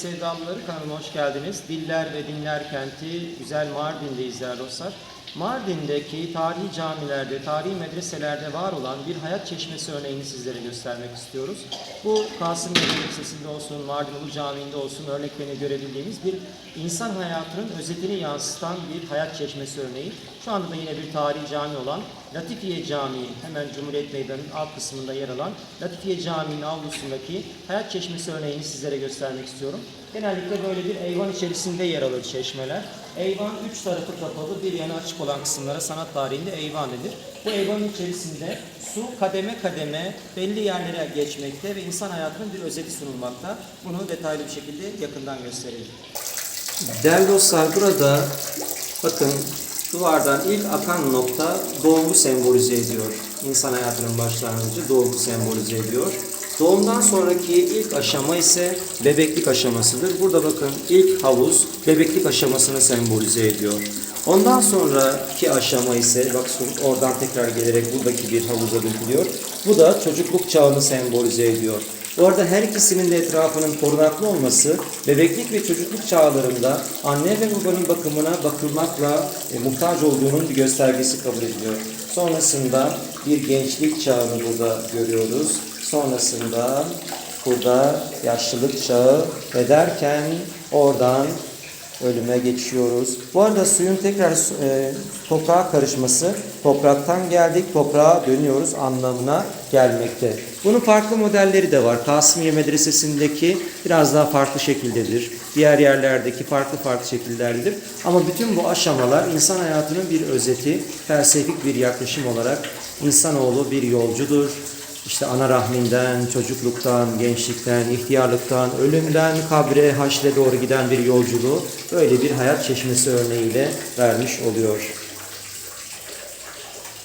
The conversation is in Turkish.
sevdalıları kanalıma hoş geldiniz. Diller ve Dinler kenti güzel Mardin'deyiz değerli dostlar. Mardin'deki tarihi camilerde, tarihi medreselerde var olan bir hayat çeşmesi örneğini sizlere göstermek istiyoruz. Bu Kasım Bey Lisesi'nde olsun, Mardin Ulu Camii'nde olsun örneklerini görebildiğimiz bir insan hayatının özetini yansıtan bir hayat çeşmesi örneği. Şu anda da yine bir tarihi cami olan Latifiye Camii, hemen Cumhuriyet Meydanı'nın alt kısmında yer alan Latifiye Camii'nin avlusundaki hayat çeşmesi örneğini sizlere göstermek istiyorum. Genellikle böyle bir eyvan içerisinde yer alır çeşmeler. Eyvan üç tarafı kapalı, bir yanı açık olan kısımlara sanat tarihinde eyvan denir. Bu eyvanın içerisinde su kademe kademe belli yerlere geçmekte ve insan hayatının bir özeti sunulmakta. Bunu detaylı bir şekilde yakından gösterelim. Değerli dostlar burada bakın duvardan ilk akan nokta doğumu sembolize ediyor. İnsan hayatının başlangıcı doğumu sembolize ediyor. Doğumdan sonraki ilk aşama ise bebeklik aşamasıdır. Burada bakın ilk havuz bebeklik aşamasını sembolize ediyor. Ondan sonraki aşama ise bak oradan tekrar gelerek buradaki bir havuza dökülüyor. Bu da çocukluk çağını sembolize ediyor. Bu arada her ikisinin de etrafının korunaklı olması bebeklik ve çocukluk çağlarında anne ve babanın bakımına bakılmakla e, muhtaç olduğunun bir göstergesi kabul ediliyor. Sonrasında bir gençlik çağını burada görüyoruz. Sonrasında burada yaşlılık çağı ve derken oradan ölüme geçiyoruz. Bu arada suyun tekrar e, toprağa karışması, topraktan geldik, toprağa dönüyoruz anlamına gelmekte. Bunun farklı modelleri de var. Kasımiye Medresesi'ndeki biraz daha farklı şekildedir. Diğer yerlerdeki farklı farklı şekillerdedir. Ama bütün bu aşamalar insan hayatının bir özeti, felsefik bir yaklaşım olarak insanoğlu bir yolcudur. İşte ana rahminden, çocukluktan, gençlikten, ihtiyarlıktan, ölümden, kabre, haşre doğru giden bir yolculuğu böyle bir hayat çeşmesi örneğiyle vermiş oluyor.